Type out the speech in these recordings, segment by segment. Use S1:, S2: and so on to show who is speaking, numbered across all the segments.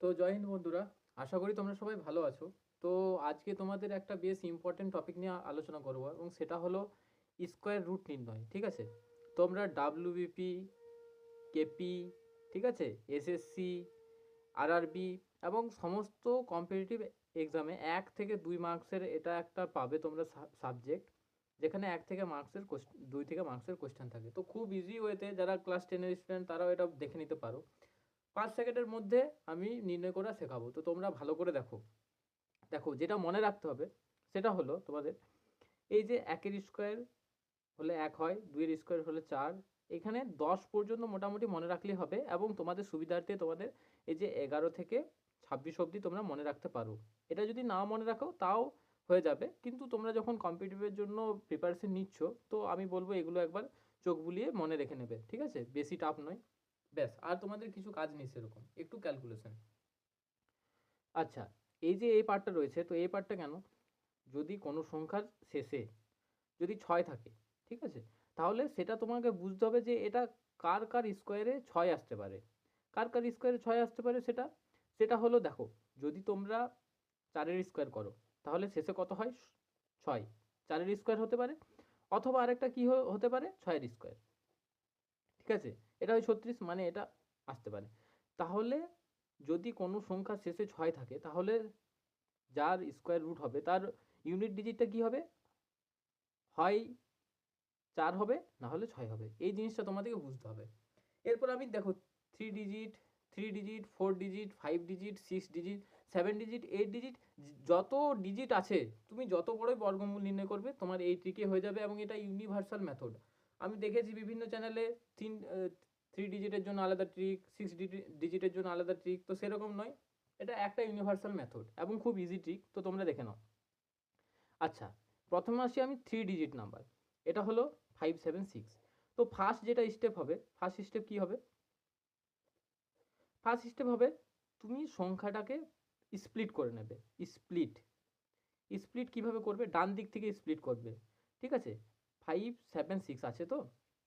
S1: তো জয় হিন্দ বন্ধুরা, আশা করি তোমরা সবাই ভালো আছো। তো আজকে তোমাদের একটা বেশ ইম্পর্টেন্ট টপিক নিয়ে আলোচনা করব এবং সেটা হলো স্কোয়ার রুট নির্ণয়, ঠিক আছে? তোমরা ডাব্লিউবিপি কেপি ঠিক আছে? এসএসসি আরআরবি এবং সমস্ত কম্পিটিটিভ এক্সামে এক থেকে দুই মার্কসের এটা একটা পাবে তোমরা সাবজেক্ট যেখানে এক থেকে মার্কসের দুই থেকে মার্কসের কোশ্চেন থাকে। তো খুব ইজি ওয়েতে যারা ক্লাস টেনের স্টুডেন্ট তারাও এটা দেখে নিতে পারো। পাঁচ সেকেন্ডের মধ্যে আমি নির্ণয় করা শেখাবো। তো তোমরা ভালো করে দেখো। দেখো, যেটা মনে রাখতে হবে, সেটা হলো তোমাদের এই যে একের স্কোয়ার হলে এক হয়, দুইয়ের স্কোয়ার হলে চার, এখানে দশ পর্যন্ত মোটামুটি মনে রাখলেই হবে এবং তোমাদের সুবিধার্থে তোমাদের এই যে এগারো থেকে ছাব্বিশ অবধি তোমরা মনে রাখতে পারো। এটা যদি না মনে রাখো, তাও হয়ে যাবে। কিন্তু তোমরা যখন কম্পিটিটিভের জন্য প্রিপারেশন নিচ্ছ, তো আমি বলব এগুলো একবার চোখ বুলিয়ে মনে রেখে নেবে, ঠিক আছে? বেশি টাফ নয়। ব্যাস, আর তোমাদের কিছু কাজ নেই সেরকম, একটু ক্যালকুলেশন আচ্ছা এই যে এই পার্টটা রয়েছে, তো এই পার্টটা কেন? যদি কোনো সংখ্যার শেষে যদি ছয় থাকে, ঠিক আছে? তাহলে সেটা তোমাকে বুঝতে হবে যে এটা কার কার স্কোয়ারে ছয় আসতে পারে। কার কার স্কোয়ারে ছয় আসতে পারে সেটা? সেটা হলো দেখো, যদি তোমরা চারের স্কোয়ার করো, তাহলে শেষে কত হয়? ছয়। চারের স্কোয়ার হতে পারে, অথবা আরেকটা কি হতে পারে? ছয়ের স্কোয়ার ঠিক আছে? এটা হয় ছত্রিশ মানে এটা আসতে পারে। তাহলে যদি কোনো সংখ্যা শেষে ছয় থাকে, তাহলে যার স্কোয়ার রুট হবে, তার ইউনিট ডিজিটটা কি হবে? হয় চার হবে, না হলে ছয় হবে। এই জিনিসটা তোমাদেরকে বুঝতে হবে। এরপর আমি দেখো three digit three digit four digit five digit six digit seven digit eight digit যত ডিজিট আছে, তুমি যত বড়ই বর্গমূল নির্ণয় করবে, তোমার এই ট্রিকে হয়ে যাবে এবং এটা ইউনিভার্সাল মেথড আমি দেখেছি বিভিন্ন চ্যানেলে তিন থ্রি ডিজিটের জন্য আলাদা ট্রিক সিক্স ডিজিটের জন্য আলাদা ট্রিক তো সেরকম নয়। এটা একটা ইউনিভার্সাল মেথড এবং খুব ইজি ট্রিক তো তোমরা দেখে নাও। আচ্ছা প্রথমে আসি আমি থ্রি ডিজিট নাম্বার এটা হলো ফাইভ সেভেন সিক্স তো ফার্স্ট যেটা স্টেপ হবে ফার্স্ট স্টেপ কী হবে? ফার্স্ট স্টেপ হবে, তুমি সংখ্যাটাকে স্প্লিট করে নেবে স্প্লিট স্প্লিট কীভাবে করবে? ডান দিক থেকে স্প্লিট করবে, ঠিক আছে? ফাইভ সেভেন সিক্স আছে তো?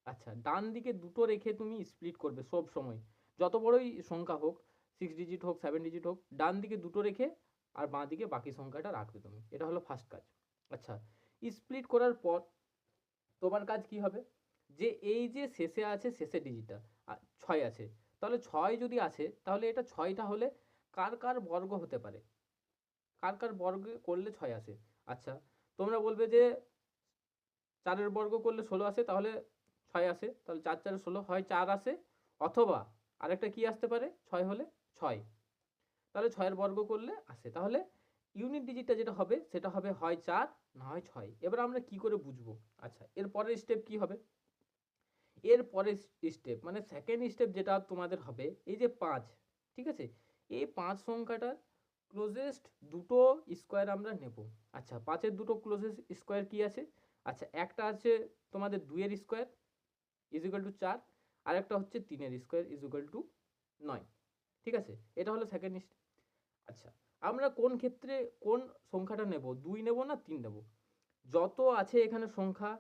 S1: আচ্ছা ডান দিকে দুটো রেখে তুমি স্প্লিট করবে সব সময়। যত বড়ই সংখ্যা হোক সিক্স ডিজিট হোক সেভেন ডিজিট হোক, ডান দিকে দুটো রেখে আর বাঁ দিকে বাকি সংখ্যাটা রাখবে তুমি। এটা হলো ফার্স্ট কাজ। আচ্ছা স্প্লিট করার পর তোমার কাজ কি হবে? যে এই যে শেষে আছে শেষের ডিজিটটা ছয় আছে। তাহলে ছয় যদি আছে, তাহলে এটা ছয়টা হলে কার কার বর্গ হতে পারে? কার কার বর্গ করলে ছয় আসে? আচ্ছা তোমরা বলবে যে চারের বর্গ করলে ষোলো আসে, তাহলে ছয় আসে। তাহলে চার চারে ষোলো হয় চার আসে, অথবা আরেকটা কি আসতে পারে? ছয় হলে ছয়। তাহলে ছয়ের বর্গ করলে আসে। তাহলে ইউনিট ডিজিটটা যেটা হবে, সেটা হবে হয় চার, না হয় ছয়। এবার আমরা কি করে বুঝব? আচ্ছা এর পরের স্টেপ কি হবে? এর পরের স্টেপ মানে সেকেন্ড স্টেপ যেটা তোমাদের হবে, এই যে পাঁচ, ঠিক আছে? এই পাঁচ সংখ্যাটার ক্লোজেস্ট দুটো স্কোয়ার আমরা নেব। আচ্ছা পাঁচের দুটো ক্লোজেস্ট স্কোয়ার কি আছে? আচ্ছা একটা আছে তোমাদের দুইয়ের স্কোয়ার ইজ ইকুয়াল টু চার আর একটা হচ্ছে তিনের স্কোয়ার ইজ টু নয়। ঠিক আছে? এটা হলো সেকেন্ড আচ্ছা আমরা কোন ক্ষেত্রে কোন সংখ্যাটা নেব? দুই নেব না তিন নেব? যত আছে এখানে সংখ্যা,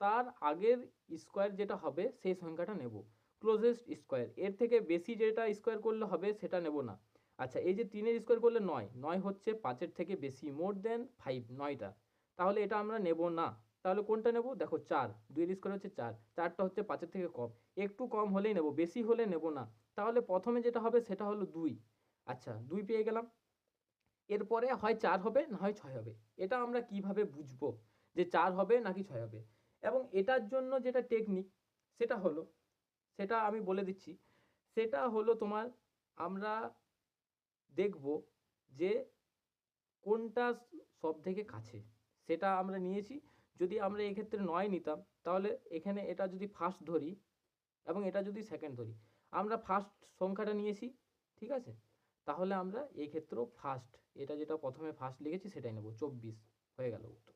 S1: তার আগের স্কোয়ার যেটা হবে, সেই সংখ্যাটা নেব। ক্লোজেস্ট স্কোয়ার এর থেকে বেশি যেটা স্কোয়ার করলে হবে, সেটা নেব না। আচ্ছা এই যে তিনের স্কোয়ার করলে নয় নয় হচ্ছে পাঁচের থেকে বেশি মোর দেন ফাইভ নয়টা। তাহলে এটা আমরা নেব না। তাহলে কোনটা নেব? দেখো চার। দুইয়ের স্কোয়ার হচ্ছে চার। চারটা হচ্ছে পাঁচের থেকে কম। একটু কম হলেই নেব, বেশি হলে নেব না। তাহলে প্রথমে যেটা হবে সেটা হলো দুই। আচ্ছা দুই পেয়ে গেলাম। এরপরে হয় চার হবে না হয় ছয় হবে? এটা আমরা কীভাবে বুঝব যে চার হবে নাকি ছয় হবে? এবং এটার জন্য যেটা টেকনিক সেটা হলো, সেটা আমি বলে দিচ্ছি, সেটা হলো তোমার আমরা দেখব যে কোনটা সব থেকে কাছে। সেটা আমরা নিয়েছি। যদি আমরা এক্ষেত্রে নয় নিতাম, তাহলে এখানে এটা যদি ফার্স্ট ধরি এবং এটা যদি সেকেন্ড ধরি, আমরা ফার্স্ট সংখ্যাটা নিয়েছি, ঠিক আছে? তাহলে আমরা এই ক্ষেত্রেও ফার্স্ট এটা যেটা প্রথমে ফার্স্ট লিখেছি সেটাই নেব, চব্বিশ হয়ে গেল উত্তর।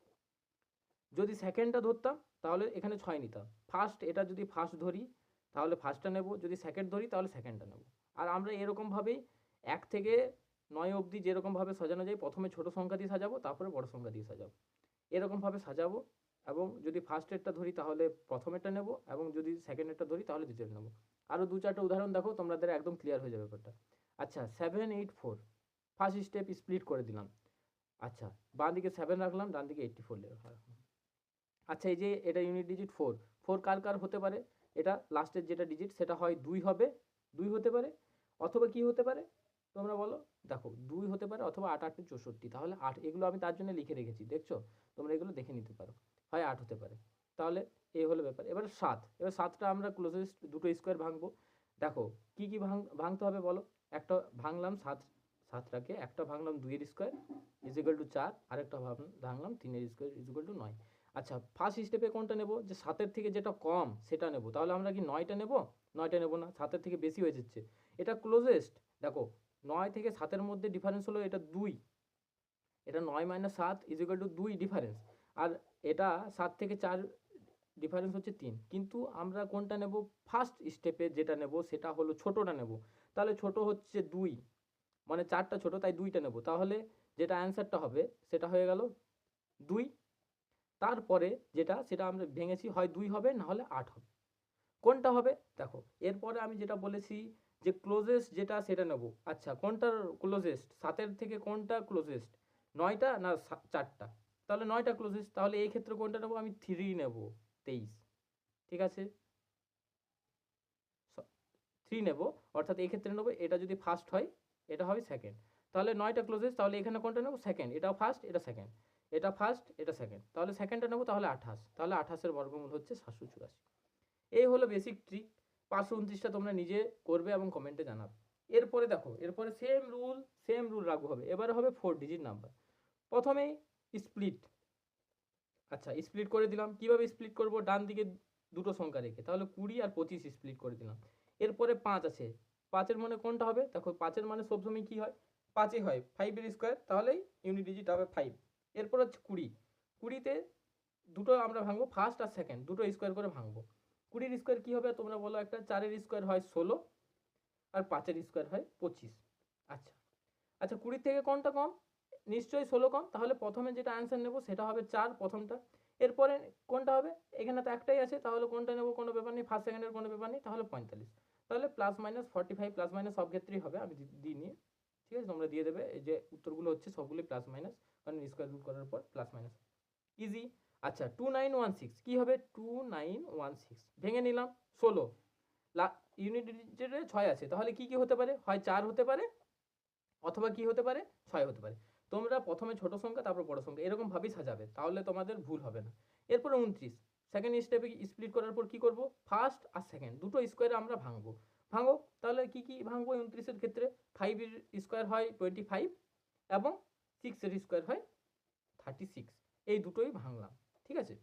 S1: যদি সেকেন্ডটা ধরতাম, তাহলে এখানে ছয় নিতাম। ফার্স্ট এটা যদি ফার্স্ট ধরি, তাহলে ফার্স্টটা নেব, যদি সেকেন্ড ধরি, তাহলে সেকেন্ডটা নেব। আর আমরা এরকমভাবেই এক থেকে নয় অবধি যেরকমভাবে সাজানো যায়, প্রথমে ছোট সংখ্যা দিয়ে সাজাবো, তারপরে বড় সংখ্যা দিয়ে সাজাবো। এরকমভাবে সাজাবো এবং যদি ফার্স্টেরটা ধরি তাহলে প্রথমেরটা নেব এবং যদি সেকেন্ড সেকেন্ডেরটা ধরি তাহলে দ্বিতীয়টা নেব। আরও দু চারটে উদাহরণ দেখো তোমাদের একদম ক্লিয়ার হয়ে যাবে ব্যাপারটা। আচ্ছা seven eight four first step split করে দিলাম। আচ্ছা বাঁ দিকে সেভেন রাখলাম ডান দিকে এইটটি ফোর রাখলাম আচ্ছা এই যে এটা ইউনিট ডিজিট ফোর ফোর কার কার হতে পারে? এটা লাস্টের যেটা ডিজিট সেটা হয় দুই হবে। দুই হতে পারে? অথবা কি হতে পারে? তোমরা বলো, দেখো, দুই হতে পারে অথবা আট আট চৌষট্টি। তাহলে আট, এগুলো আমি তার জন্য লিখে রেখেছি, দেখছ? তোমরা এগুলো দেখে নিতে পারো। হয় আট হতে পারে। তাহলে এই হলো ব্যাপার। এবার সাত। এবার সাতটা আমরা ক্লোজেস্ট দুটো স্কোয়ার ভাঙবো। দেখো, কি কি ভাঙ, ভাঙতে হবে বলো? একটা ভাঙলাম সাত, সাতটাকে, একটা ভাঙলাম দুইয়ের স্কোয়ার ইজিক্যাল টু চার, আরেকটা ভাঙলাম তিনের স্কোয়ার ইজিক্যাল টু নয়। আচ্ছা ফার্স্ট স্টেপে কোনটা নেব? যে সাতের থেকে যেটা কম, সেটা নেব। তাহলে আমরা কি নয়টা নেব? নয়টা নেব না, সাতের থেকে বেশি হয়ে যাচ্ছে। এটা ক্লোজেস্ট দেখো নয় থেকে সাতের মধ্যে ডিফারেন্স হলো এটা দুই। এটা নয় মাইনাস সাত ইজিক্যাল টু দুই ডিফারেন্স আর এটা সাত থেকে চার ডিফারেন্স হচ্ছে তিন। কিন্তু আমরা কোনটা নেব? ফার্স্ট স্টেপে যেটা নেব সেটা হলো ছোটোটা নেব। তাহলে ছোট হচ্ছে দুই। মানে চারটা ছোট, তাই দুইটা নেব। তাহলে যেটা অ্যান্সারটা হবে, সেটা হয়ে গেল দুই। তারপরে যেটা, সেটা আমরা ভেঙেছি, হয় দুই হবে, না হলে আট হবে। কোনটা হবে? দেখো, এরপরে আমি যেটা বলেছি যে ক্লোজেস্ট যেটা সেটা নেব। আচ্ছা কোনটার ক্লোজেস্ট সাতের থেকে কোনটা ক্লোজেস্ট নয়টা না চারটা? তাহলে নয়টা ক্লোজেস্ট তাহলে এই ক্ষেত্রে কোনটা নেব? আমি থ্রি নেব, তেইশ। ঠিক আছে? থ্রি নেব, অর্থাৎ এই ক্ষেত্রে নেব, এটা যদি ফার্স্ট হয়, এটা হবে সেকেন্ড তাহলে নয়টা ক্লোজেস্ট তাহলে এখানে কোনটা নেব? সেকেন্ড এটাও ফার্স্ট এটা সেকেন্ড এটা ফার্স্ট এটা সেকেন্ড তাহলে সেকেন্ডটা নেব, তাহলে আঠাশ। তাহলে আঠাশের বর্গমূল হচ্ছে সাতশো চুরাশি। এই হলো বেসিক ট্রিক পাঁচশো উনত্রিশটা তোমরা নিজে করবে এবং কমেন্টে জানাবে। এরপরে দেখো, এরপরে সেম রুল সেম রুল লাগু হবে। এবারে হবে ফোর ডিজিট নাম্বার প্রথমেই স্প্লিট আচ্ছা স্প্লিট করে দিলাম। কীভাবে স্প্লিট করব? ডান দিকে দুটো সংখ্যা রেখে। তাহলে কুড়ি আর পঁচিশ স্প্লিট করে দিলাম। এরপরে পাঁচ আছে। পাঁচের মানে কোনটা হবে? দেখো, পাঁচের মানে সবসময় কি হয়? পাঁচই হয়। ফাইভের স্কোয়ার তাহলেই ইউনিট ডিজিট হবে ফাইভ এরপর হচ্ছে কুড়ি। কুড়িতে দুটো আমরা ভাঙবো ফার্স্ট আর সেকেন্ড দুটো স্কোয়ার করে ভাঙবো। কুড়ির স্কোয়ার কী হবে? তোমরা বলো একটা, চারের স্কোয়ার হয় ষোলো আর পাঁচের স্কোয়ার হয় পঁচিশ। আচ্ছা। আচ্ছা কুড়ির থেকে কোনটা কম? নিশ্চয়ই ষোলো কম। তাহলে প্রথমে যেটা অ্যান্সার নেব সেটা হবে চার প্রথমটা। এরপরে কোনটা হবে? এখানে তো একটাই আছে, তাহলে কোনটা নেব? কোনো ব্যাপার নেই। ফার্স্ট সেকেন্ডের কোনো ব্যাপার নেই, তাহলে পঁয়তাল্লিশ। তাহলে plus minus forty five plus minus সব ক্ষেত্রেই হবে। আমি দিই নিয়ে, ঠিক আছে? তোমরা দিয়ে দেবে। এই যে উত্তরগুলো হচ্ছে সবগুলোই প্লাস মাইনাস কারণ স্কোয়ার রুট করার পর প্লাস মাইনাস ইজি আচ্ছা টু নাইন ওয়ান সিক্স কী হবে? টু নাইন ওয়ান সিক্স ভেঙে নিলাম, ষোলো। লা ইউনিট ডিজিটে ছয় আছে, তাহলে কি কি হতে পারে? হয় চার হতে পারে, অথবা কি হতে পারে? ছয় হতে পারে। তোমরা প্রথমে ছোট সংখ্যা, তারপর বড় সংখ্যা এরকমভাবেই সাজাবে, তাহলে তোমাদের ভুল হবে না। এরপর উনত্রিশ সেকেন্ড স্টেপে স্প্লিট করার পর কি করব? ফার্স্ট আর সেকেন্ড দুটো স্কোয়ারে আমরা ভাঙবো। ভাঙো, তাহলে কি কি ভাঙবো? উনত্রিশের ক্ষেত্রে ফাইভের স্কোয়ার হয় টোয়েন্টি ফাইভ এবং সিক্সের স্কোয়ার হয় থার্টি সিক্স এই দুটোই ভাঙলাম। ঠিক আছে?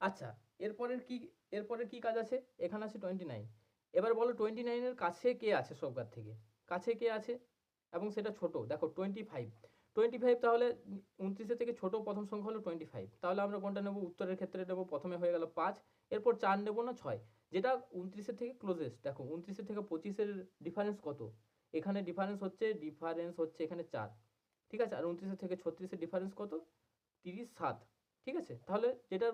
S1: আচ্ছা এরপরের কি এরপরের কি কাজ আছে? এখানে আছে টোয়েন্টি নাইন এবার বলো টোয়েন্টি নাইনের কাছে কে আছে সবকার থেকে? কাছে কে আছে? এবং সেটা ছোট। দেখো টোয়েন্টি ফাইভ টোয়েন্টি ফাইভ তাহলে উনত্রিশের থেকে ছোট প্রথম সংখ্যা হলো টোয়েন্টি ফাইভ তাহলে আমরা কোনটা নেব? উত্তরের ক্ষেত্রে নেব। প্রথমে হয়ে গেল পাঁচ। এরপর চার নেব না ছয়? যেটা উনত্রিশের থেকে ক্লোজেস্ট দেখো উনত্রিশের থেকে পঁচিশের ডিফারেন্স কত? এখানে ডিফারেন্স হচ্ছে ডিফারেন্স হচ্ছে এখানে চার। ঠিক আছে? আর উনত্রিশের থেকে ছত্রিশের ডিফারেন্স কত? তিরিশ সাত। ঠিক আছে? তাহলে যেটার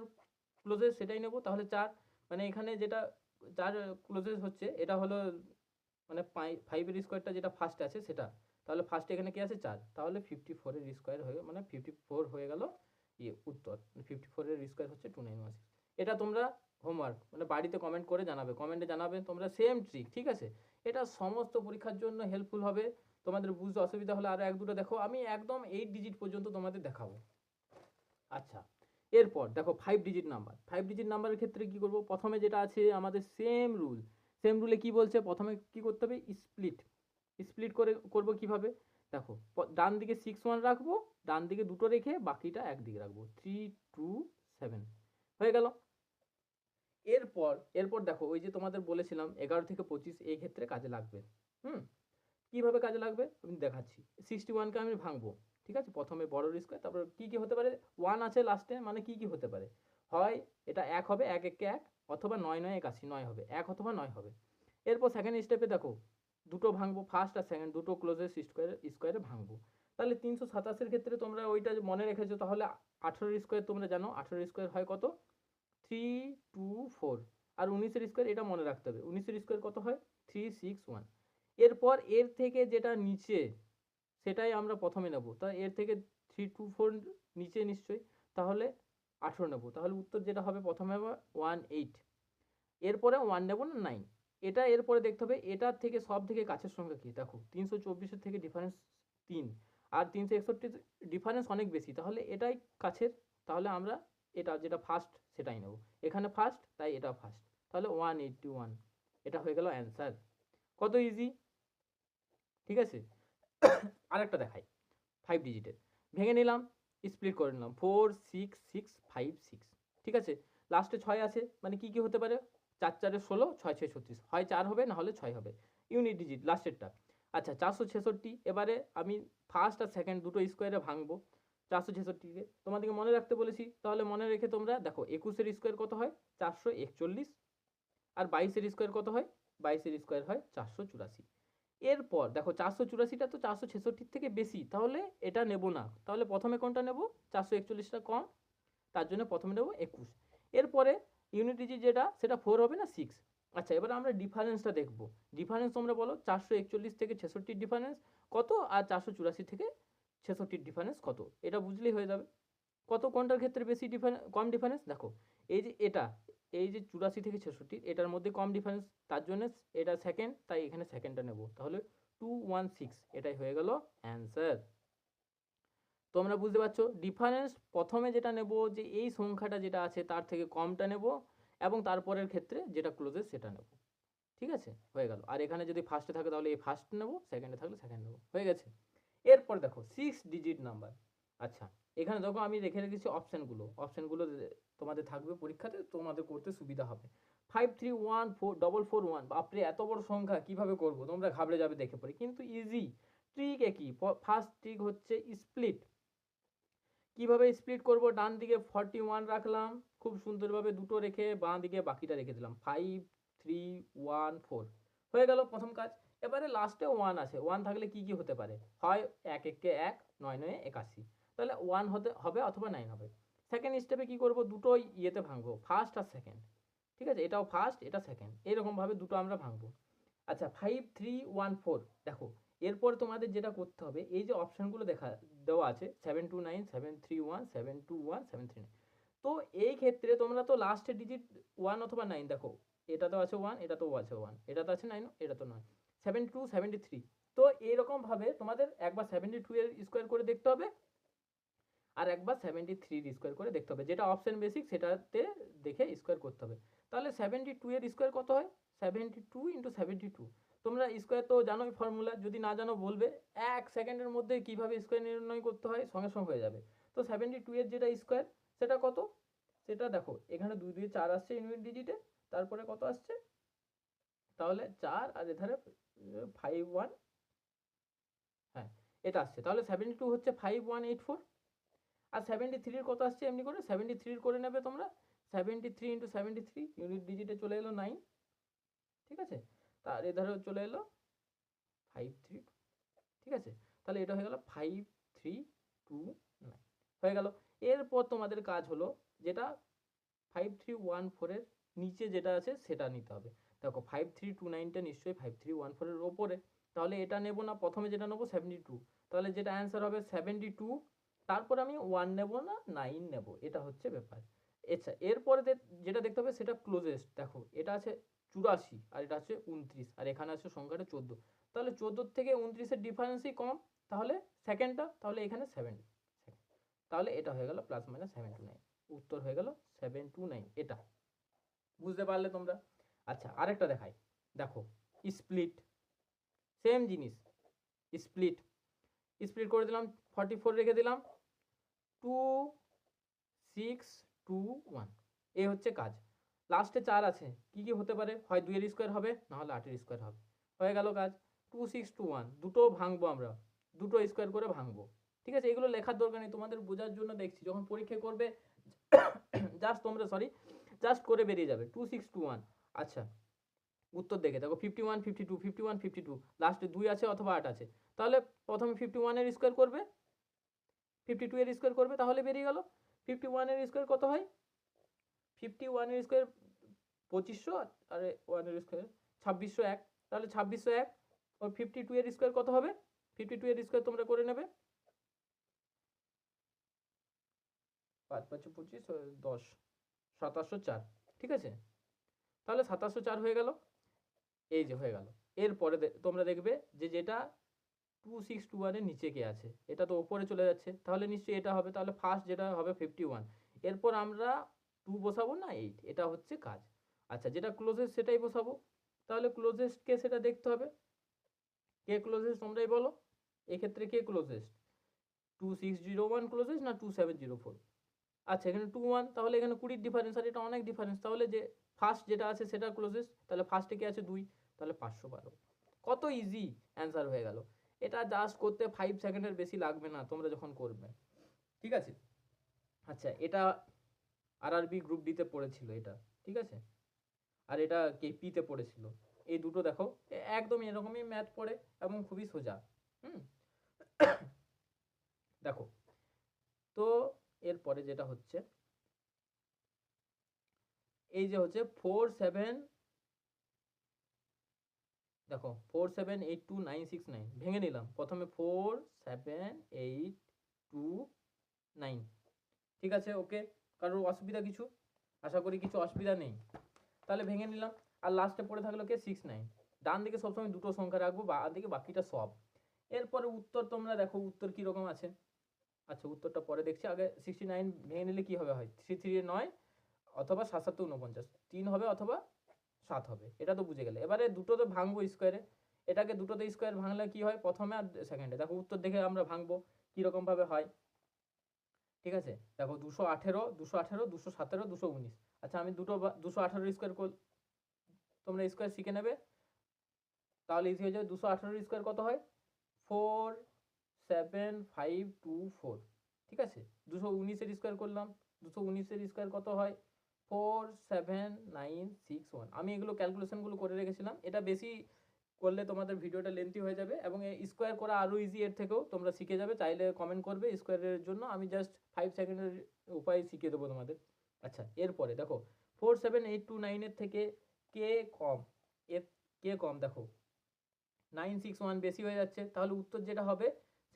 S1: ক্লোজেস্ট সেটাই নেব। তাহলে চার মানে এখানে যেটা, চার ক্লোজেস্ট হচ্ছে, এটা হলো মানে ফাইভের স্কোয়ারটা যেটা ফার্স্ট আছে সেটা। তাহলে ফার্স্ট এখানে কি আছে? চার। তাহলে ফিফটি ফোরের স্কোয়ার হয়ে মানে ফিফটি ফোর হয়ে গেল ইয়ে উত্তর। ফিফটি ফোরের স্কোয়ার হচ্ছে টু নাইন ওয়ান এটা তোমরা হোমওয়ার্ক মানে বাড়িতে কমেন্ট করে জানাবে। কমেন্টে জানাবে তোমরা সেম ট্রিক ঠিক আছে? এটা সমস্ত পরীক্ষার জন্য হেল্পফুল হবে। তোমাদের বুঝতে অসুবিধা হলে আরও এক দুটো দেখো। আমি একদম এইট ডিজিট পর্যন্ত তোমাদের দেখাবো। আচ্ছা। এরপর দেখো five digit number five digit নাম্বারের ক্ষেত্রে কি করব? প্রথমে যেটা আছে আমাদের সেম রুল সেম রুলে কি বলছে? প্রথমে কি করতে হবে? স্প্লিট স্প্লিট করে, করব কীভাবে? দেখো ডান দিকে সিক্স ওয়ান রাখব, ডান দিকে দুটো রেখে বাকিটা একদিকে রাখব থ্রি টু সেভেন হয়ে গেল। এরপর এরপর দেখো, ওই যে তোমাদের বলেছিলাম এগারো থেকে পঁচিশ এই ক্ষেত্রে কাজে লাগবে, হুম? কীভাবে কাজে লাগবে? আমি দেখাচ্ছি সিক্সটি ওয়ানকে আমি ভাঙবো। ঠিক আছে? প্রথমে বড় স্কোয়ার তারপর কী কী হতে পারে? ওয়ান আছে লাস্টে মানে কী কী হতে পারে? হয় এটা এক হবে, এক একে এক, অথবা নয় নয় একাশি, নয় হবে, এক অথবা নয় হবে। এরপর সেকেন্ড স্টেপে দেখো, দুটো ভাঙবো ফার্স্ট আর সেকেন্ড দুটো ক্লোজেস্ট স্কোয়ারে স্কোয়ারে ভাঙবো। তাহলে তিনশো সাতাশের ক্ষেত্রে তোমরা ওইটা মনে রেখেছো, তাহলে আঠেরো স্কোয়ার তোমরা জানো, আঠেরো স্কোয়ার হয় কত? থ্রি টু ফোর আর উনিশের স্কোয়ার এটা মনে রাখতে হবে উনিশের স্কোয়ার কত হয়? থ্রি সিক্স ওয়ান এরপর এর থেকে যেটা নিচে সেটাই আমরা প্রথমে নেব। তা এর থেকে থ্রি টু ফোর নিচে নিশ্চয়ই। তাহলে আঠেরো নেব। তাহলে উত্তর যেটা হবে প্রথমে হবে ওয়ান এইট এরপরে ওয়ান নেব না নাইন এটা এরপরে দেখতে হবে, এটার থেকে সব থেকে কাছের সংখ্যা কী? দেখো, তিনশো চব্বিশের থেকে ডিফারেন্স তিন। আর তিনশো একষট্টির ডিফারেন্স অনেক বেশি। তাহলে এটাই কাছের। তাহলে আমরা এটা যেটা ফার্স্ট সেটাই নেব। এখানে ফার্স্ট তাই এটা ফার্স্ট তাহলে ওয়ান এইটটি ওয়ান এটা হয়ে গেল অ্যান্সার কত ইজি ঠিক আছে? আরেকটা দেখাই ফাইভ ডিজিটের ভেঙে নিলাম স্প্লিট করে নিলাম four six six five six ঠিক আছে? লাস্টে ছয় আছে মানে কি কি হতে পারে? চার, চারে ষোলো, ছয় ছয়, ছত্রিশ। হয় চার হবে, না হলে ছয় হবে। ইউনিট ডিজিট লাস্টেরটা আচ্ছা চারশো ছেষট্টি, এবারে আমি ফার্স্ট আর সেকেন্ড দুটো স্কোয়ারে ভাঙবো, চারশো ছেষট্টিকে। তোমাদেরকে মনে রাখতে বলেছি, তাহলে মনে রেখে তোমরা, দেখো, একুশের স্কোয়ার কত হয়? চারশো একচল্লিশ। আর বাইশের স্কোয়ার কত হয়? বাইশের স্কোয়ার হয় চারশো চুরাশি। এরপর দেখো চারশো চুরাশিটা তো চারশো ছেষট্টির থেকে বেশি, তাহলে এটা নেব না। তাহলে প্রথমে কোনটা নেব? চারশো একচল্লিশটা কম, তার জন্য প্রথমে নেব একুশ। এরপরে ইউনিট ডিজিট যেটা, সেটা ফোর হবে না সিক্স আচ্ছা এবার আমরা ডিফারেন্সটা দেখব। ডিফারেন্স তোমরা বলো, চারশো একচল্লিশ থেকে ছেষট্টির ডিফারেন্স কত আর চারশো চুরাশি থেকে ছেষট্টির ডিফারেন্স কত? এটা বুঝলেই হয়ে যাবে। কত কোনটার ক্ষেত্রে বেশি ডিফারেন্স কম ডিফারেন্স দেখো, এই যে এটা এই যে চুরাশি থেকে ছেষট্টি, এটার মধ্যে কম ডিফারেন্স তার জন্য এটা সেকেন্ড তাই এখানে সেকেন্ডটা নেব। তাহলে টু ওয়ান সিক্স এটাই হয়ে গেল অ্যান্সার তোমরা বুঝতে পারছ? ডিফারেন্স প্রথমে যেটা নেব যে এই সংখ্যাটা যেটা আছে, তার থেকে কমটা নেব এবং তারপরের ক্ষেত্রে যেটা ক্লোজেস সেটা নেব। ঠিক আছে? হয়ে গেল। আর এখানে যদি ফার্স্টে থাকে, তাহলে এই ফার্স্ট নেব সেকেন্ডে থাকলে সেকেন্ড নেব। হয়ে গেছে? এরপর দেখো সিক্স ডিজিট নাম্বার আচ্ছা এখানে দেখো আমি রেখে রেখেছি অপশানগুলো অপশানগুলো তোমাদের থাকবে পরীক্ষাতে, তোমাদের করতে সুবিধা হবে। Five three one four double four one বাপরে, এত বড় সংখ্যা, কীভাবে করব? তোমরা ঘাবড়ে যাবে দেখে পড়ে। কিন্তু ইজি ট্রিক একই। ফার্স্ট ট্রিক হচ্ছে স্প্লিট কীভাবে স্প্লিট করব? ডান দিকে ফর্টি ওয়ান রাখলাম, খুব সুন্দরভাবে দুটো রেখে বাঁ দিকে বাকিটা রেখে দিলাম। ফাইভ থ্রি ওয়ান ফোর হয়ে গেল প্রথম কাজ। এবারে লাস্টে ওয়ান আছে। ওয়ান থাকলে কি কি হতে পারে? হয় এক এককে এক, নয় নয় একাশি। তাহলে ওয়ান হতে, হবে অথবা নাইন হবে। সেকেন্ড স্টেপে কি করব? দুটো ইয়েতে ভাঙবো ফার্স্ট আর সেকেন্ড ঠিক আছে? এটাও ফার্স্ট এটা সেকেন্ড এরকমভাবে দুটো আমরা ভাঙবো। আচ্ছা ফাইভ থ্রি ওয়ান ফোর দেখো, এরপর তোমাদের যেটা করতে হবে, এই যে অপশানগুলো দেখা, দেওয়া আছে seven two nine seven three one seven two one seven three nine তো এই ক্ষেত্রে তোমরা তো লাস্টের ডিজিট ওয়ান অথবা নাইন দেখো। এটাতেও আছে ওয়ান এটাতেও আছে ওয়ান এটাতে আছে নাইন এটা তো নয় সেভেন টু সেভেন্টি থ্রি তো এইরকমভাবে তোমাদের একবার সেভেন্টি টু এর স্কোয়ার করে দেখতে হবে। আর একবার সেভেন্টি থ্রির স্কোয়ার করে দেখতে হবে। যেটা অপশান বেসিক সেটাতে দেখে স্কোয়ার করতে হবে। তাহলে সেভেন্টি টু এর স্কোয়ার কত হয়? Seventy two into seventy two তোমরা স্কোয়ার তো জানোই ফর্মুলা যদি না জানো বলবে, এক সেকেন্ডের মধ্যে কীভাবে স্কোয়ার নির্ণয় করতে হয়, সঙ্গে সঙ্গে হয়ে যাবে। তো সেভেন্টি টু এর যেটা স্কোয়ার সেটা কত? সেটা দেখো, এখানে দুই দুই, চার আসছে ইউনিট ডিজিটে তারপরে কত আসছে? তাহলে চার আর এধারে ফাইভ ওয়ান হ্যাঁ এটা আসছে। তাহলে সেভেন্টি টু হচ্ছে ফাইভ ওয়ান এইট ফোর আর সেভেন্টি থ্রির কত আসছে এমনি করে সেভেন্টি থ্রির করে নেবে তোমরা। Seventy three into seventy three unit ডিজিটে চলে এলো নাইন ঠিক আছে? তার এধারে চলে এলো ফাইভ থ্রি ঠিক আছে? তাহলে এটা হয়ে গেল ফাইভ থ্রি টু নাইন হয়ে গেল। এরপর তোমাদের কাজ হলো যেটা ফাইভ থ্রি ওয়ান ফোরের নিচে যেটা আছে সেটা নিতে হবে। দেখো ফাইভ থ্রি টু নাইনটা নিশ্চয়ই ফাইভ থ্রি ওয়ান ফোরের ওপরে। তাহলে এটা নেব না, প্রথমে যেটা নেব সেভেন্টি টু তাহলে যেটা অ্যান্সার হবে সেভেন্টি টু তারপর আমি ওয়ান নেব না নাইন নেব। এটা হচ্ছে ব্যাপার। আচ্ছা এরপরে যেটা দেখতে হবে সেটা ক্লোজেস্ট দেখো, এটা আছে চুরাশি আর এটা আছে উনত্রিশ, আর এখানে আছে সংখ্যাটা চোদ্দ। তাহলে চোদ্দোর থেকে উনত্রিশের ডিফারেন্সই কম, তাহলে সেকেন্ডটা তাহলে এখানে সেভেন তাহলে এটা হয়ে গেল plus minus seven two nine উত্তর হয়ে গেল সেভেন টু নাইন এটা। বুঝতে পারলে তোমরা? আচ্ছা আরেকটা দেখাই। দেখো স্প্লিট সেম জিনিস স্প্লিট স্প্লিট করে দিলাম ফর্টি ফোর রেখে দিলাম টু সিক্স টু ওয়ান এ হচ্ছে কাজ। লাস্টে চার আছে। কি কি হতে পারে? হয় দুইয়ের স্কোয়ার হবে না হলে আটের স্কোয়ার হবে। হয়ে গেল কাজ। টু সিক্স টু ওয়ান দুটো ভাঙবো আমরা। দুটো স্কোয়ার করে ভাঙবো। ঠিক আছে? এগুলো লেখার দরকার নেই। তোমাদের বোঝার জন্য দেখছি। যখন পরীক্ষা করবে জাস্ট তোমরা সরি জাস্ট করে বেরিয়ে যাবে। টু সিক্স টু ওয়ান আচ্ছা। উত্তর দেখে দেখো। Fifty one fifty two fifty one fifty two লাস্টে দুই আছে অথবা আট আছে। তাহলে প্রথমে ফিফটি ওয়ানের স্কোয়ার করবে। ফিফটি টু এর স্কোয়ার করবে, তাহলে বেরিয়ে গেল। ফিফটি ওয়ানের স্কোয়ার কত হয়? ফিফটি ওয়ানের স্কোয়ার পঁচিশশো আর ওয়ানের স্কোয়ার ছাব্বিশশো এক। তাহলে ছাব্বিশশো এক, ওর ফিফটি টু এর স্কোয়ার কত হবে? ফিফটি টু এর স্কোয়ার তোমরা করে নেবে। পাঁচ পাঁচশো পঁচিশ দশ, সাতাশশো চার, ঠিক আছে? তাহলে সাতাশশো চার হয়ে গেল। এই যে হয়ে গেল। এরপরে তোমরা দেখবে যে যেটা টু সিক্স টু ওয়ানের নিচে কে আছে? এটা তো ওপরে চলে যাচ্ছে। তাহলে নিশ্চয়ই এটা হবে। তাহলে ফার্স্ট যেটা হবে ফিফটি ওয়ান এরপর আমরা টু বসাবো না এইট এটা হচ্ছে কাজ। আচ্ছা যেটা ক্লোজেস্ট সেটাই বসাবো। তাহলে ক্লোজেস্ট কে সেটা দেখতে হবে। কে ক্লোজেস্ট তোমরাই বলো? এক্ষেত্রে কে closest two six zero one closest না টু সেভেন জিরো ফোর আচ্ছা এখানে টু ওয়ান তাহলে এখানে কুড়ির ডিফারেন্স আর এটা অনেক ডিফারেন্স তাহলে যে ফার্স্ট যেটা আছে সেটা ক্লোজেস্ট তাহলে ফার্স্টে কে আছে দুই? তাহলে পাঁচশো বারো। কত ইজি অ্যান্সার হয়ে গেল। এটা জাস্ট করতে ফাইভ সেকেন্ডের বেশি লাগবে না, তোমরা যখন করবে। ঠিক আছে? আচ্ছা এটা আর আরবি গ্রুপ ডিতে পড়েছিল এটা, ঠিক আছে? আর এটা কেপিতে পড়েছিল। এই দুটো দেখো একদম এরকমই ম্যাথ পড়ে এবং খুবই সোজা, হুম? দেখো, তো এরপরে যেটা হচ্ছে, এই যে হচ্ছে ফোর সেভেন দেখো four seven eight two nine six nine ভেঙে নিলাম। প্রথমে four seven eight two nine ঠিক আছে ওকে কারোর অসুবিধা কিছু? আশা করি কিছু অসুবিধা নেই। তাহলে ভেঙে নিলাম। আর লাস্টে পড়ে থাকল কে? সিক্স নাইন ডান দিকে সবসময় দুটো সংখ্যা রাখব, বা দিকে বাকিটা সব। এরপরে উত্তর তোমরা দেখো, উত্তর কীরকম আছে? আচ্ছা উত্তরটা পরে দেখছি। আগে সিক্সটি নাইন ভেঙে নিলে কী হবে হয়? থ্রি থ্রি নয় অথবা সাত সাত উনপঞ্চাশ তিন হবে অথবা সাত হবে, এটা তো বুঝে গেলে। এবারে দুটোতে ভাঙবো স্কোয়ারে এটাকে দুটোতে স্কোয়ার ভাঙলে কি হয়? প্রথমে আর সেকেন্ডে দেখো উত্তর দেখে আমরা ভাঙবো, কীরকমভাবে হয়। ঠিক আছে? দেখো দুশো আঠেরো দুশো আঠেরো, দুশো সতেরো, দুশো উনিশ। আচ্ছা আমি দুটো দুশো আঠেরো স্কোয়ার কর তোমরা স্কোয়ার শিখে নেবে? তাহলে ইজি হয়ে যাবে। দুশো আঠেরো স্কোয়ার কত হয়? Four seven five two four ঠিক আছে? দুশো উনিশের স্কোয়ার করলাম। দুশো উনিশের স্কোয়ার কত হয়? Four seven nine six one আমি এগুলো ক্যালকুলেশনগুলো করে রেখেছিলাম। এটা বেশি করলে তোমাদের ভিডিওটা লেন্থি হয়ে যাবে এবং স্কোয়ার করা আরও ইজি এর থেকেও তোমরা শিখে যাবে। চাইলে কমেন্ট করবে স্কোয়ারের জন্য। আমি জাস্ট ফাইভ সেকেন্ডের উপায় শিখিয়ে দেবো তোমাদের। আচ্ছা এরপরে দেখো ফোর সেভেন এইট টু নাইনের থেকে কে কম? এর কে কম? দেখো নাইন সিক্স ওয়ান বেশি হয়ে যাচ্ছে। তাহলে উত্তর যেটা হবে,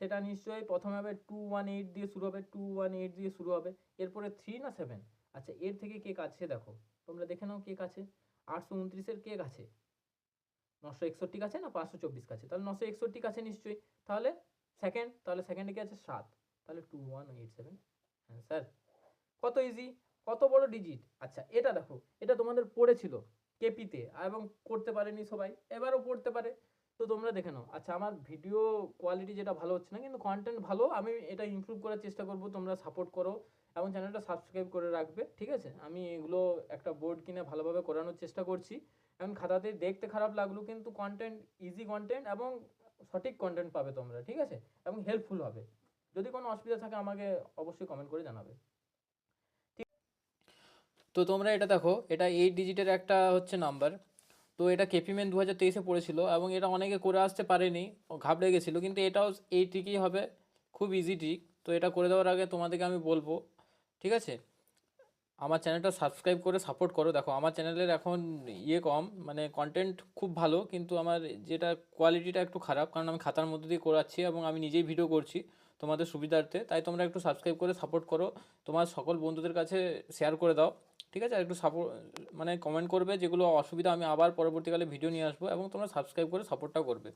S1: সেটা নিশ্চয়ই প্রথমে হবে টু ওয়ান এইট দিয়ে শুরু হবে। টু ওয়ান এইট দিয়ে শুরু হবে। এরপরে থ্রি না সেভেন আচ্ছা এর থেকে কে কাছে দেখো? তোমরা দেখে নাও কে কাছে। আটশো উনত্রিশের কে কাছে? নশো একষট্টি কাছে না পাঁচশো চব্বিশ কাছে? তাহলে নশো একষট্টি কাছে নিশ্চয়ই। তাহলে সেকেন্ড তাহলে সেকেন্ডে কি আছে? সাত। তাহলে two one eight seven answer কত ইজি কত বড় ডিজিট আচ্ছা এটা দেখো, এটা তোমাদের পড়েছিল কেপিতে এবং করতে পারেনি সবাই, এবারও পড়তে পারে। তো তোমরা দেখে নাও। আচ্ছা আমার ভিডিও কোয়ালিটি যেটা ভালো হচ্ছে না, কিন্তু কন্টেন্ট ভালো, আমি এটা ইমপ্রুভ করার চেষ্টা করব, তোমরা সাপোর্ট করো। এবং চ্যানেলটা সাবস্ক্রাইব করে রাখবে, ঠিক আছে? আমি এগুলো একটা বোর্ড কিনে ভালোভাবে করানোর চেষ্টা করছি। এখন খাতাতে দেখতে খারাপ লাগল, কিন্তু কন্টেন্ট ইজি কন্টেন্ট এবং সঠিক কন্টেন্ট পাবে তোমরা, ঠিক আছে? এবং হেল্পফুল হবে। যদি কোনো অসুবিধা থাকে, আমাকে অবশ্যই কমেন্ট করে জানাবে। তো তোমরা এটা দেখো, এটা এইট ডিজিটের একটা হচ্ছে নাম্বার তো এটা কেপিমেন দু হাজার তেইশে পড়েছিল এবং এটা অনেকে করে আসতে পারেনি, ও ঘাবড়ে গেছিল, কিন্তু এটাও এই ট্রিকই হবে। খুব ইজি ট্রিক তো এটা করে দেওয়ার আগে তোমাদেরকে আমি বলব ঠিক আছে? আমার চ্যানেলটা সাবস্ক্রাইব করে সাপোর্ট করো। দেখো, আমার চ্যানেলের এখন ইয়ে কম মানে কন্টেন্ট খুব ভালো, কিন্তু আমার যেটা কোয়ালিটিটা একটু খারাপ, কারণ আমি খাতার মধ্যে দিয়ে করাচ্ছি এবং আমি নিজেই ভিডিও করছি তোমাদের সুবিধার্থে। তাই তোমরা একটু সাবস্ক্রাইব করে সাপোর্ট করো। তোমার সকল বন্ধুদের কাছে শেয়ার করে দাও। ঠিক আছে? আর একটু সাপোর্ট মানে কমেন্ট করবে যেগুলো অসুবিধা, আমি আবার পরবর্তীকালে ভিডিও নিয়ে আসব এবং তোমরা সাবস্ক্রাইব করে সাপোর্টটাও করবে।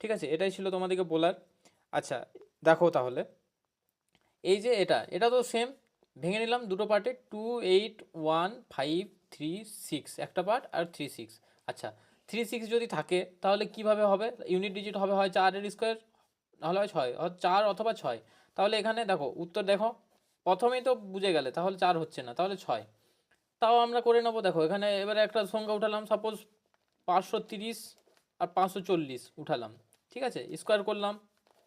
S1: ঠিক আছে? এটাই ছিল তোমাদেরকে বলার। আচ্ছা দেখো তাহলে। এই যে এটা এটা তো সেম ভেঙে নিলাম দুটো পার্টে two eight one five three six একটা পার্ট আর থ্রি সিক্স আচ্ছা থ্রি সিক্স যদি থাকে, তাহলে কীভাবে হবে? ইউনিট ডিজিট হবে হয় চারের স্কোয়ার নাহলে হয় ছয় চার অথবা ছয়। তাহলে এখানে দেখো, উত্তর দেখো, প্রথমেই তো বুঝে গেলে, তাহলে চার হচ্ছে না, তাহলে ছয়। তাও আমরা করে নেব, দেখো, এখানে এবারে একটা সংখ্যা উঠালাম সাপোজ পাঁচশো তিরিশ আর পাঁচশো চল্লিশ উঠালাম, ঠিক আছে? স্কোয়ার করলাম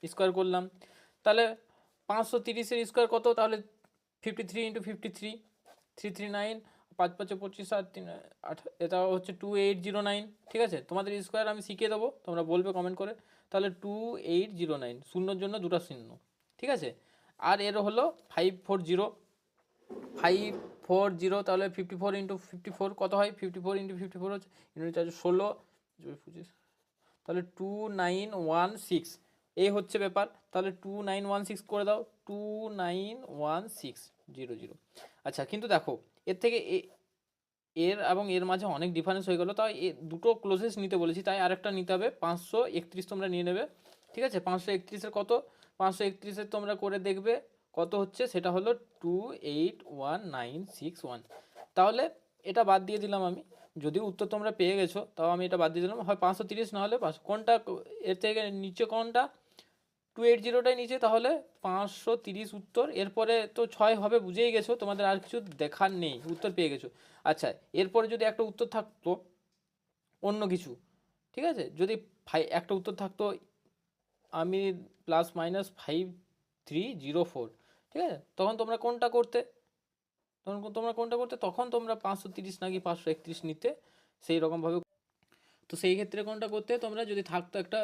S1: স্কোয়ার করলাম। তাহলে পাঁচশো তিরিশের স্কোয়ার কত? তাহলে fifty three into fifty three three three nine পাঁচ পাঁচে পঁচিশ আর তিন আট এটা হচ্ছে টু এইট জিরো নাইন ঠিক আছে? তোমাদের স্কোয়ার আমি শিখিয়ে দেবো, তোমরা বলবে কমেন্ট করে। তাহলে টু এইট জিরো নাইন শূন্যর জন্য দুটো শূন্য, ঠিক আছে? আর এর হলো five four zero five four zero তাহলে fifty four into fifty four কত হয়? Fifty four into fifty four হচ্ছে, ইউনিট চার্জ ষোলো তাহলে টু নাইন ওয়ান সিক্স এই হচ্ছে ব্যাপার, তাহলে টু নাইন ওয়ান সিক্স করে দাও two nine one six zero zero আচ্ছা কিন্তু দেখো, এর থেকে এ- এর এবং এর মাঝে অনেক ডিফারেন্স হয়ে গেলো, তাই এ দুটো ক্লোজেস্ট নিতে বলেছি, তাই আরেকটা নিতে হবে, পাঁচশো একত্রিশ তোমরা নিয়ে নেবে, ঠিক আছে? পাঁচশো একত্রিশের কত? পাঁচশো একত্রিশের তোমরা করে দেখবে, কত হচ্ছে? সেটা হলো two eight one nine six one তাহলে এটা বাদ দিয়ে দিলাম আমি, যদিও উত্তর তোমরা পেয়ে গেছো, তাও আমি এটা বাদ দিয়ে দিলাম, হয় পাঁচশো তিরিশ না হলে পাঁচশো, কোনটা এর থেকে নিচে কোনটা? টু এইট জিরোটাই নিচে, তাহলে পাঁচশো তিরিশ উত্তর। এরপরে তো ছয় হবে, বুঝেই গেছো, তোমাদের আর কিছু দেখার নেই, উত্তর পেয়ে গেছো। আচ্ছা এরপরে যদি একটা উত্তর থাকতো, অন্য কিছু, ঠিক আছে? যদি ফাই, একটা উত্তর থাকতো, আমি plus minus five three zero four, ঠিক আছে? তখন তোমরা কোনটা করতে? তখন তোমরা কোনটা করতে? তখন তোমরা পাঁচশো তিরিশ নাকি পাঁচশো একত্রিশ নিতে, সেই রকমভাবে তো সেই ক্ষেত্রে কোনটা করতে? তোমরা যদি থাকতো একটা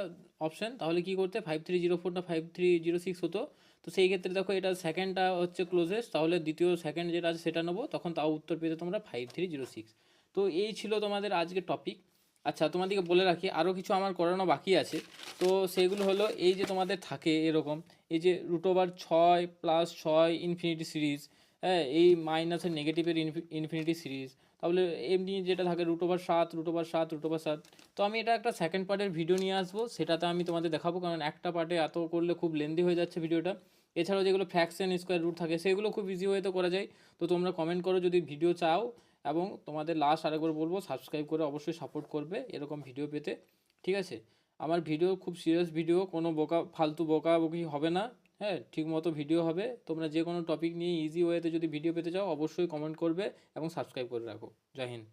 S1: অপশন তাহলে কি করতে? ফাইভ থ্রি জিরো ফোর না ফাইভ থ্রি জিরো সিক্স হতো। তো সেই ক্ষেত্রে দেখো এটা সেকেন্ডটা হচ্ছে ক্লোজেস্ট তাহলে দ্বিতীয় সেকেন্ড যেটা আছে সেটা নেব, তখন তাও উত্তর পেতে তোমরা ফাইভ থ্রি জিরো সিক্স তো এই ছিল তোমাদের আজকে টপিক আচ্ছা তোমাদেরকে বলে রাখি আরও কিছু আমার করানো বাকি আছে। তো সেগুলো হলো এই যে তোমাদের থাকে এরকম, এই যে রুট ওভার ছয় প্লাস ছয় ইনফিনিটি সিরিজ হ্যাঁ এই মাইনাসের নেগেটিভের ইনফিনিটি সিরিজ তাহলে এমনি যেটা থাকে রুট ওভার সাত রুট ওভার সাত রুট ওভার সাত। তো আমি এটা একটা সেকেন্ড পার্টের ভিডিও নিয়ে আসব, সেটাতে আমি তোমাদের দেখাবো, কারণ একটা পার্টে এত করলে খুব লেন্দি হয়ে যাচ্ছে ভিডিওটা এছাড়াও যেগুলো ফ্র্যাকশন স্কোয়ার রুট থাকে, সেগুলো খুব ইজি ওয়েতে করা যায়। তো তোমরা কমেন্ট করো যদি ভিডিও চাও, এবং তোমাদের লাস্ট আরেকবার বলব সাবস্ক্রাইব করে অবশ্যই সাপোর্ট করবে এরকম ভিডিও পেতে। ঠিক আছে? আমার ভিডিও খুব সিরিয়াস ভিডিও কোনো বোকা, ফালতু বোকা বকি হবে না। হ্যাঁ ঠিক মতো ভিডিও হবে। তোমরা যে কোনো টপিক নিয়ে ইজি ওয়েতে যদি ভিডিও পেতে চাও, অবশ্যই কমেন্ট করবে এবং সাবস্ক্রাইব করে রাখো। জয় হিন্দ।